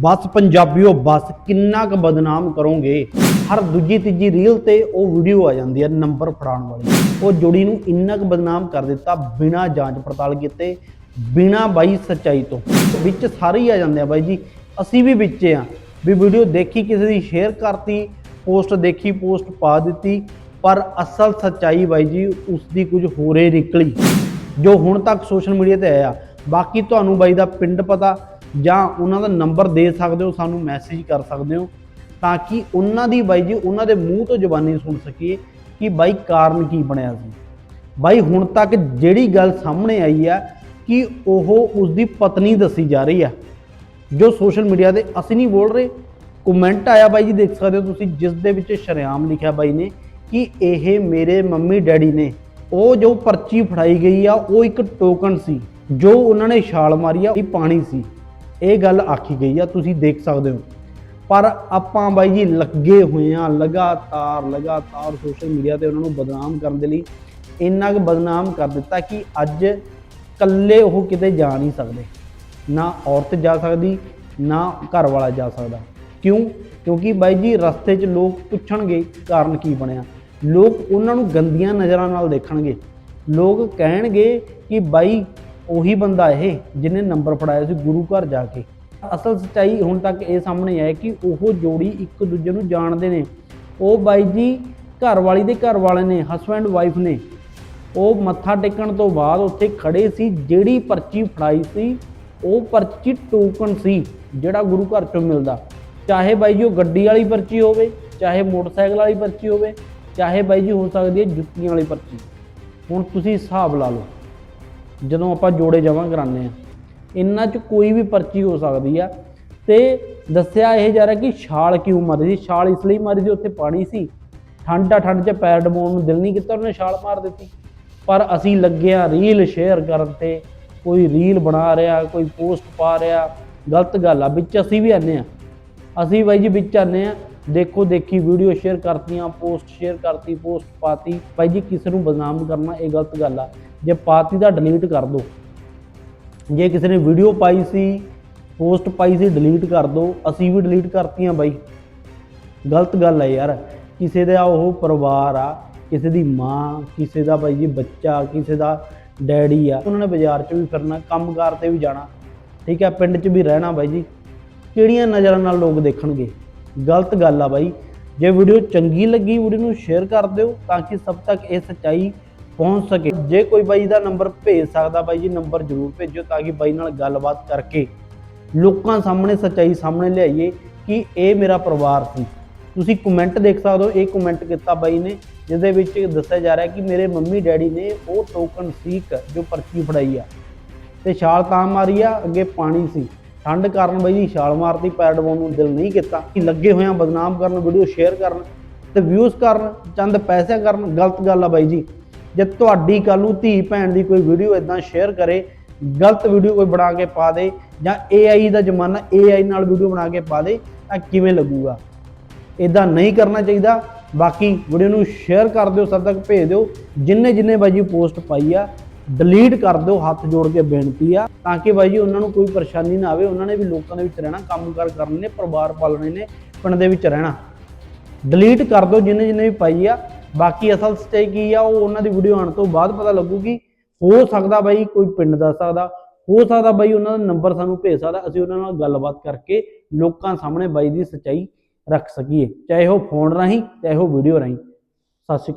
ਬਸ ਪੰਜਾਬੀਓ, ਬਸ ਕਿੰਨਾ ਕੁ ਬਦਨਾਮ ਕਰੋਗੇ? ਹਰ ਦੂਜੀ, ਤੀਜੀ ਰੀਲ ਤੇ ਉਹ ਵੀਡੀਓ ਆ ਜਾਂਦੀ ਹੈ ਨੰਬਰ ਫੜਾਉਣ ਵਾਲੀ। ਉਹ ਜੋੜੀ ਨੂੰ ਇੰਨਾ ਕੁ ਬਦਨਾਮ ਕਰ ਦਿੱਤਾ ਬਿਨਾਂ ਜਾਂਚ ਪੜਤਾਲ ਕੀਤੇ, ਬਿਨਾਂ ਬਾਈ ਸੱਚਾਈ ਤੋਂ। ਵਿੱਚ ਸਾਰੇ ਹੀ ਆ ਜਾਂਦੇ ਆ ਬਾਈ ਜੀ। ਅਸੀਂ ਵੀ ਵਿੱਚ ਆ। ਵੀ ਵੀਡੀਓ ਦੇਖੀ, ਕਿਸੇ ਦੀ ਸ਼ੇਅਰ ਕਰਤੀ, ਪੋਸਟ ਦੇਖੀ, ਪੋਸਟ ਪਾ ਦਿੱਤੀ, ਪਰ ਅਸਲ ਸੱਚਾਈ ਬਾਈ ਜੀ ਉਸ ਦੀ ਕੁਝ ਹੋਰੇ ਨਿਕਲੀ। ਜੋ ਹੁਣ ਤੱਕ ਸੋਸ਼ਲ ਮੀਡੀਆ ਤੇ ਆਇਆ। ਬਾਕੀ ਤੁਹਾਨੂੰ ਬਾਈ ਦਾ ਪਿੰਡ ਪਤਾ ਜਾਂ ਉਹਨਾਂ ਦਾ ਨੰਬਰ ਦੇ ਸਕਦੇ ਹੋ, ਸਾਨੂੰ ਮੈਸੇਜ ਕਰ ਸਕਦੇ ਹੋ, ਤਾਂ ਕਿ ਉਹਨਾਂ ਦੀ ਬਾਈ ਜੀ, ਉਹਨਾਂ ਦੇ ਮੂੰਹ ਤੋਂ ਜ਼ੁਬਾਨੀ ਸੁਣ ਸਕੀਏ ਕਿ ਬਾਈ ਕਾਰਨ ਕੀ ਬਣਿਆ ਸੀ। ਬਾਈ ਹੁਣ ਤੱਕ ਜਿਹੜੀ ਗੱਲ ਸਾਹਮਣੇ ਆਈ ਆ ਕਿ ਉਹ ਉਸ ਦੀ ਪਤਨੀ ਦੱਸੀ ਜਾ ਰਹੀ ਆ, ਜੋ ਸੋਸ਼ਲ ਮੀਡੀਆ ਤੇ ਅਸੀਂ ਨਹੀਂ ਬੋਲ ਰਹੇ। ਕਮੈਂਟ ਆਇਆ ਬਾਈ ਜੀ, ਦੇਖ ਸਕਦੇ ਹੋ ਤੁਸੀਂ, ਜਿਸ ਦੇ ਵਿੱਚ ਸ਼ਰੇਆਮ ਲਿਖਿਆ ਬਾਈ ਨੇ ਕਿ ਇਹ ਮੇਰੇ ਮੰਮੀ ਡੈਡੀ ਨੇ, ਉਹ ਜੋ ਪਰਚੀ ਫੜਾਈ ਗਈ ਆ, ਉਹ ਇੱਕ ਟੋਕਨ ਸੀ, ਜੋ ਉਹਨਾਂ ਨੇ ਛਾਲ ਮਾਰੀ ਆ ਇਹ ਪਾਣੀ ਸੀ। ਇਹ ਗੱਲ ਆਖੀ ਗਈ ਆ, ਤੁਸੀਂ ਦੇਖ ਸਕਦੇ ਹੋ। ਪਰ ਆਪਾਂ ਬਾਈ ਜੀ ਲੱਗੇ ਹੋਏ ਆ, ਲਗਾਤਾਰ ਲਗਾਤਾਰ ਸੋਸ਼ਲ ਮੀਡੀਆ ਤੇ ਉਹਨਾਂ ਨੂੰ ਬਦਨਾਮ ਕਰਨ ਦੇ ਲਈ ਇੰਨਾ ਕੁ ਬਦਨਾਮ ਕਰ ਦਿੱਤਾ ਕਿ ਅੱਜ ਇਕੱਲੇ ਉਹ ਕਿਤੇ ਜਾ ਨਹੀਂ ਸਕਦੇ। ਨਾ ਔਰਤ ਜਾ ਸਕਦੀ, ਨਾ ਘਰ ਵਾਲਾ ਜਾ ਸਕਦਾ। ਕਿਉਂ? ਕਿਉਂਕਿ ਬਾਈ ਜੀ ਰਸਤੇ 'ਚ ਲੋਕ ਪੁੱਛਣਗੇ ਕਾਰਨ ਕੀ ਬਣਿਆ। ਲੋਕ ਉਹਨਾਂ ਨੂੰ ਗੰਦੀਆਂ ਨਜ਼ਰਾਂ ਨਾਲ ਦੇਖਣਗੇ। ਲੋਕ ਕਹਿਣਗੇ ਕਿ ਬਾਈ ਉਹੀ ਬੰਦਾ ਇਹ, ਜਿਹਨੇ ਨੰਬਰ ਫੜਾਇਆ ਸੀ ਗੁਰੂ ਘਰ ਜਾ ਕੇ। ਅਸਲ ਸੱਚਾਈ ਹੁਣ ਤੱਕ ਇਹ ਸਾਹਮਣੇ ਆਇਆ ਕਿ ਉਹ ਜੋੜੀ ਇੱਕ ਦੂਜੇ ਨੂੰ ਜਾਣਦੇ ਨੇ। ਉਹ ਬਾਈ ਜੀ ਘਰ ਵਾਲੀ ਦੇ ਘਰ ਵਾਲੇ ਨੇ ਹਸਬੈਂਡ ਵਾਈਫ ਨੇ। ਉਹ ਮੱਥਾ ਟੇਕਣ ਤੋਂ ਬਾਅਦ ਉੱਥੇ ਖੜੇ ਸੀ, ਜਿਹੜੀ ਪਰਚੀ ਫੜਾਈ ਸੀ, ਉਹ ਪਰਚੀ ਟੋਕਨ ਸੀ, ਜਿਹੜਾ ਗੁਰੂ ਘਰ ਚੋਂ ਮਿਲਦਾ। ਚਾਹੇ ਬਾਈ ਜੀ ਉਹ ਗੱਡੀ ਵਾਲੀ ਪਰਚੀ ਹੋਵੇ, ਚਾਹੇ ਮੋਟਰਸਾਈਕਲ ਵਾਲੀ ਪਰਚੀ ਹੋਵੇ, ਚਾਹੇ ਬਾਈ ਜੀ ਹੋ ਸਕਦੀ ਹੈ ਜੁੱਤੀਆਂ ਵਾਲੀ ਪਰਚੀ। ਹੁਣ ਤੁਸੀਂ ਹਿਸਾਬ ਲਾ ਲਓ। ਜਦੋਂ ਆਪਾਂ ਜੋੜੇ ਜਮ੍ਹਾਂ ਕਰਾਉਂਦੇ ਆ ਇਹਨਾਂ ਚ ਕੋਈ ਵੀ ਪਰਚੀ ਹੋ ਸਕਦੀ ਆ। ਤੇ ਦੱਸਿਆ ਇਹ ਜਾ ਰਿਹਾ ਕਿ ਛਾਲ ਕਿਉਂ ਮਾਰੀ ਸੀ? ਛਾਲ ਇਸ ਲਈ ਮਾਰੀ ਸੀ ਉੱਥੇ ਪਾਣੀ ਸੀ। ਠੰਡ ਆ, ਠੰਡ 'ਚ ਪੈਰ ਡਮਾਉਣ ਨੂੰ ਦਿਲ ਨਹੀਂ ਕੀਤਾ, ਉਹਨੇ ਛਾਲ ਮਾਰ ਦਿੱਤੀ। ਪਰ ਅਸੀਂ ਲੱਗੇ ਆ ਰੀਲ ਸ਼ੇਅਰ ਕਰਨ ਤੇ। ਕੋਈ ਰੀਲ ਬਣਾ ਰਿਹਾ, ਕੋਈ ਪੋਸਟ ਪਾ ਰਿਹਾ। ਗਲਤ ਗੱਲ ਆ, ਵਿੱਚ ਅਸੀਂ ਵੀ ਆਨੇ ਆ ਅਸੀਂ ਬਾਈ ਜੀ ਵਿੱਚ ਆਨੇ ਆ ਦੇਖੋ, ਦੇਖੀ, ਵੀਡੀਓ ਸ਼ੇਅਰ ਕਰਤੀਆਂ ਪੋਸਟ ਸ਼ੇਅਰ ਕਰਤੀ ਪੋਸਟ ਪਾਤੀ। ਭਾਈ ਜੀ, ਕਿਸੇ ਨੂੰ ਬਦਨਾਮ ਕਰਨਾ ਇਹ ਗਲਤ ਗੱਲ ਆ। ਜੇ ਪਾਤੀ ਤਾਂ ਡਿਲੀਟ ਕਰ ਦਿਓ ਜੇ ਕਿਸੇ ਨੇ ਵੀਡੀਓ ਪਾਈ ਸੀ ਪੋਸਟ ਪਾਈ ਸੀ ਡਿਲੀਟ ਕਰ ਦਿਓ ਅਸੀਂ ਵੀ ਡਿਲੀਟ ਕਰਤੀਆਂ ਬਾਈ। ਗਲਤ ਗੱਲ ਹੈ ਯਾਰ। ਕਿਸੇ ਦਾ ਉਹ ਪਰਿਵਾਰ ਆ, ਕਿਸੇ ਦੀ ਮਾਂ, ਕਿਸੇ ਦਾ ਬਾਈ ਜੀ ਬੱਚਾ, ਕਿਸੇ ਦਾ ਡੈਡੀ ਆ, ਉਹਨਾਂ ਨੇ ਬਾਜ਼ਾਰ 'ਚ ਵੀ ਫਿਰਨਾ, ਕੰਮਕਾਰ ਤੇ ਵੀ ਜਾਣਾ। ਠੀਕ ਹੈ ਪਿੰਡ 'ਚ ਵੀ ਰਹਿਣਾ ਬਾਈ ਜੀ। ਕਿਹੜੀਆਂ ਨਜ਼ਰਾਂ ਨਾਲ ਲੋਕ ਦੇਖਣਗੇ? ਗਲਤ ਗੱਲ ਆ ਬਾਈ। ਜੇ ਵੀਡੀਓ ਚੰਗੀ ਲੱਗੀ, ਵੀਡੀਓ ਨੂੰ ਸ਼ੇਅਰ ਕਰ ਦਿਓ ਤਾਂ ਕਿ ਸਭ ਤੱਕ ਇਹ ਸੱਚਾਈ ਪਹੁੰਚ ਸਕੇ। ਜੇ ਕੋਈ ਬਾਈ ਦਾ ਨੰਬਰ ਭੇਜ ਸਕਦਾ ਬਾਈ ਜੀ ਨੰਬਰ ਜ਼ਰੂਰ ਭੇਜਿਓ ਤਾਂ ਕਿ ਬਾਈ ਨਾਲ ਗੱਲਬਾਤ ਕਰਕੇ ਲੋਕਾਂ ਸਾਹਮਣੇ ਸੱਚਾਈ ਸਾਹਮਣੇ ਲਿਆਈਏ ਕਿ ਇਹ ਮੇਰਾ ਪਰਿਵਾਰ ਸੀ। ਤੁਸੀਂ ਕਮੈਂਟ ਦੇਖ ਸਕਦੇ ਹੋ, ਇਹ ਕਮੈਂਟ ਕੀਤਾ ਬਾਈ ਨੇ, ਜਿਹਦੇ ਵਿੱਚ ਦੱਸਿਆ ਜਾ ਰਿਹਾ ਕਿ ਮੇਰੇ ਮੰਮੀ ਡੈਡੀ ਨੇ ਉਹ ਟੋਕਨ ਸੀਕ ਜੋ ਪਰਚੀ ਫੜਾਈ ਆ। ਤੇ ਛਾਲ ਤਾਂ ਮਾਰੀ ਆ, ਅੱਗੇ ਪਾਣੀ ਸੀ। ਠੰਡ ਕਾਰਨ ਬਾਈ ਜੀ, ਛਾਲ ਮਾਰਤੀ ਪੈਰ ਡਵਾਉਣ ਨੂੰ ਦਿਲ ਨਹੀਂ ਕੀਤਾ। ਕਿ ਲੱਗੇ ਹੋਇਆਂ ਬਦਨਾਮ ਕਰਨ ਵੀਡੀਓ ਸ਼ੇਅਰ ਕਰਨ ਤੇ ਵਿਊਜ਼ ਕਰਨ, ਚੰਦ ਪੈਸੇ ਕਰਨ, ਗਲਤ ਗੱਲ ਆ ਬਾਈ ਜੀ। ਜੇ ਤੁਹਾਡੀ ਕੱਲ ਨੂੰ ਧੀ ਭੈਣ ਦੀ ਕੋਈ ਵੀਡੀਓ ਇਦਾਂ ਸ਼ੇਅਰ ਕਰੇ, ਗਲਤ ਵੀਡੀਓ ਕੋਈ ਬਣਾ ਕੇ ਪਾ ਦੇ ਜਾਂ AI ਦਾ ਜ਼ਮਾਨਾ AI ਨਾਲ ਵੀਡੀਓ ਬਣਾ ਕੇ ਪਾ ਦੇ, ਤਾਂ ਕਿਵੇਂ ਲੱਗੂਗਾ? ਇਦਾਂ ਨਹੀਂ ਕਰਨਾ ਚਾਹੀਦਾ। ਬਾਕੀ ਵੀਡੀਓ ਨੂੰ ਸ਼ੇਅਰ ਕਰ ਦਿਓ, ਸਭ ਤੱਕ ਭੇਜ ਦਿਓ। ਜਿੰਨੇ ਜਿੰਨੇ ਬਾਈ ਜੀ ਪੋਸਟ ਪਾਈ ਆ ਡਿਲੀਟ ਕਰ ਦਿਓ, ਹੱਥ ਜੋੜ ਕੇ ਬੇਨਤੀ ਆ, ਤਾਂ ਕਿ ਬਾਈ ਜੀ ਉਹਨਾਂ ਨੂੰ ਕੋਈ ਪਰੇਸ਼ਾਨੀ ਨਾ ਆਵੇ, ਉਹਨਾਂ ਨੇ ਵੀ ਲੋਕਾਂ ਦੇ ਵਿੱਚ ਰਹਿਣਾ, ਕੰਮਕਾਰ ਕਰਨੇ ਨੇ, ਪਰਿਵਾਰ ਪਾਲਣੇ ਨੇ, ਪਿੰਡ ਦੇ ਵਿੱਚ ਰਹਿਣਾ। ਡਿਲੀਟ ਕਰ ਦਿਓ, ਜਿੰਨੇ ਜਿੰਨੇ ਵੀ ਪਾਈ ਆ, ਬਾਕੀ ਅਸਲ ਸੱਚਾਈ ਕੀ ਆ, ਉਹ ਉਹਨਾਂ ਦੀ ਵੀਡੀਓ ਆਉਣ ਤੋਂ ਬਾਅਦ ਪਤਾ ਲੱਗੂਗੀ। ਹੋ ਸਕਦਾ ਬਾਈ ਕੋਈ ਪਿੰਡ ਦੱਸ ਸਕਦਾ, ਹੋ ਸਕਦਾ ਬਾਈ ਉਹਨਾਂ ਦਾ ਨੰਬਰ ਸਾਨੂੰ ਭੇਜ ਸਕਦਾ, ਅਸੀਂ ਉਹਨਾਂ ਨਾਲ ਗੱਲਬਾਤ ਕਰਕੇ ਲੋਕਾਂ ਸਾਹਮਣੇ ਬਾਈ ਦੀ ਸੱਚਾਈ ਰੱਖ ਸਕੀਏ। ਚਾਹੇ ਉਹ ਫੋਨ ਰਾਹੀਂ, ਚਾਹੇ ਉਹ ਵੀਡੀਓ ਰਾਹੀਂ। ਸਤਿ ਸ਼੍ਰੀ ਅਕਾਲ।